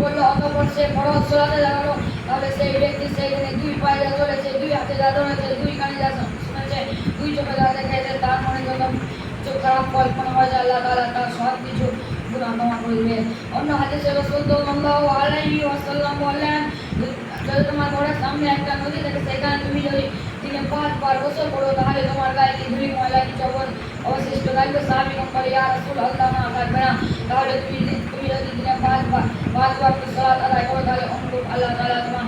করল অতঃপর সে ফরজ সালাতে লাগালো তাহলে সেই ব্যক্তি সেইখানে দুই পায়ে যা ধরেছে দুই হাতে যা ধরেছে দুই কানে যা শুনেছে দুই চোখে যা দেখেছে তার মনে যত কিছু খারাপ, কল্পনা হয় যে আল্লাহ তাআলা তার সব কিছু গুনাহ ক্ষমা করবে। অন্য হাদিসে রাসূল সাল্লাল্লাহু আলাইহি ওয়াসাল্লাম বলেন যদি তোমার ঘরের সামনে একটা নদী থাকে, সেখানে তুমি যদি দিনে পাঁচ বার গোসল করো, তাহলে তোমার গায়ে কি ধুলি, ময়লা, কি চবর অবশিষ্ট থাকবে? সাহাবি কম করে ইয়া রাসূল আল্লাহ থাকবে না। তাহলে তুমি তুমি যদি দিনে পাঁচ বার পাঁচ বার সালাত আদায় করো, তাহলে অনুরূপ আল্লাহ তাআলা তোমার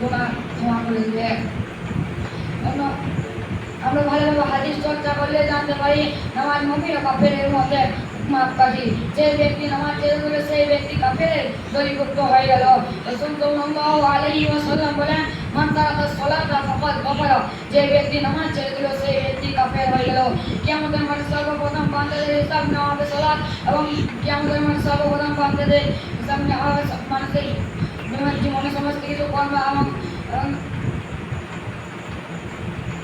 গুনাহ ক্ষমা করে দিবে। আমরা ভালোভাবে হাদিস চর্চা করলে জানতে পারি, নামাজ মমিন ও মধ্যে মাপকাঠি। যে ব্যক্তি নামাজ ছেড়ে দেবে, সেই ব্যক্তি কাফেরের দলীভুক্ত হয়ে গেল। রাসূল সাল্লাল্লাহু আলাইহি ওয়াসাল্লাম বলেন, মান তারাকা সালাতা ফাকাদ কাফারা যে ব্যক্তি নামাজ ছেড়ে দিল সেই ব্যক্তি কিয়ামতের মাঠে সর্বপ্রথম বান্দাদের হিসাব নেওয়া হবে সালাত এবং কিয়ামতের মাঠে সর্বপ্রথম বান্দাদের হিসাব নেওয়া হবে মানুষের জীবনে সমস্ত কিছু কর্ম এবং